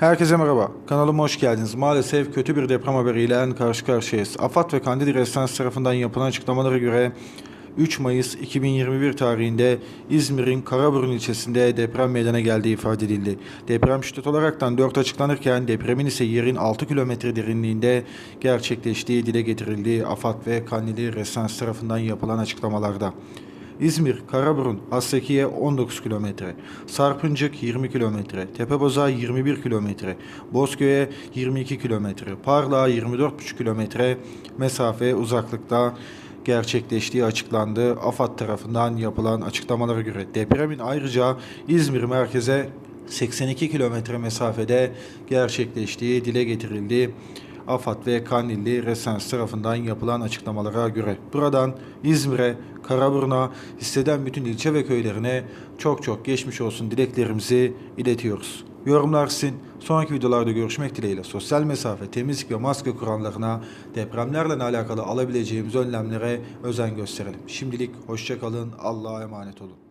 Herkese merhaba. Kanalıma hoş geldiniz. Maalesef kötü bir deprem haberiyle karşı karşıyayız. AFAD ve Kandil Restans tarafından yapılan açıklamalara göre 3 Mayıs 2021 tarihinde İzmir'in Karaburun ilçesinde deprem meydana geldiği ifade edildi. Deprem şiddet olaraktan 4 açıklanırken depremin ise yerin 6 kilometre derinliğinde gerçekleştiği dile getirildi. AFAD ve Kandil Restans tarafından yapılan açıklamalarda. İzmir, Karaburun, Hassekiye 19 kilometre, Sarpıncık 20 kilometre, Tepeboza 21 kilometre, Bozköy'e 22 kilometre, Parlağa 24,5 kilometre mesafe uzaklıkta gerçekleştiği açıklandı. AFAD tarafından yapılan açıklamalara göre depremin ayrıca İzmir merkeze 82 kilometre mesafede gerçekleştiği dile getirildi. AFAD ve Kandilli Resens tarafından yapılan açıklamalara göre buradan İzmir'e, Karaburun'a, hisseden bütün ilçe ve köylerine çok çok geçmiş olsun dileklerimizi iletiyoruz. Yorumlar sizin. Sonraki videolarda görüşmek dileğiyle sosyal mesafe, temizlik ve maske kurallarına, depremlerle alakalı alabileceğimiz önlemlere özen gösterelim. Şimdilik hoşçakalın, Allah'a emanet olun.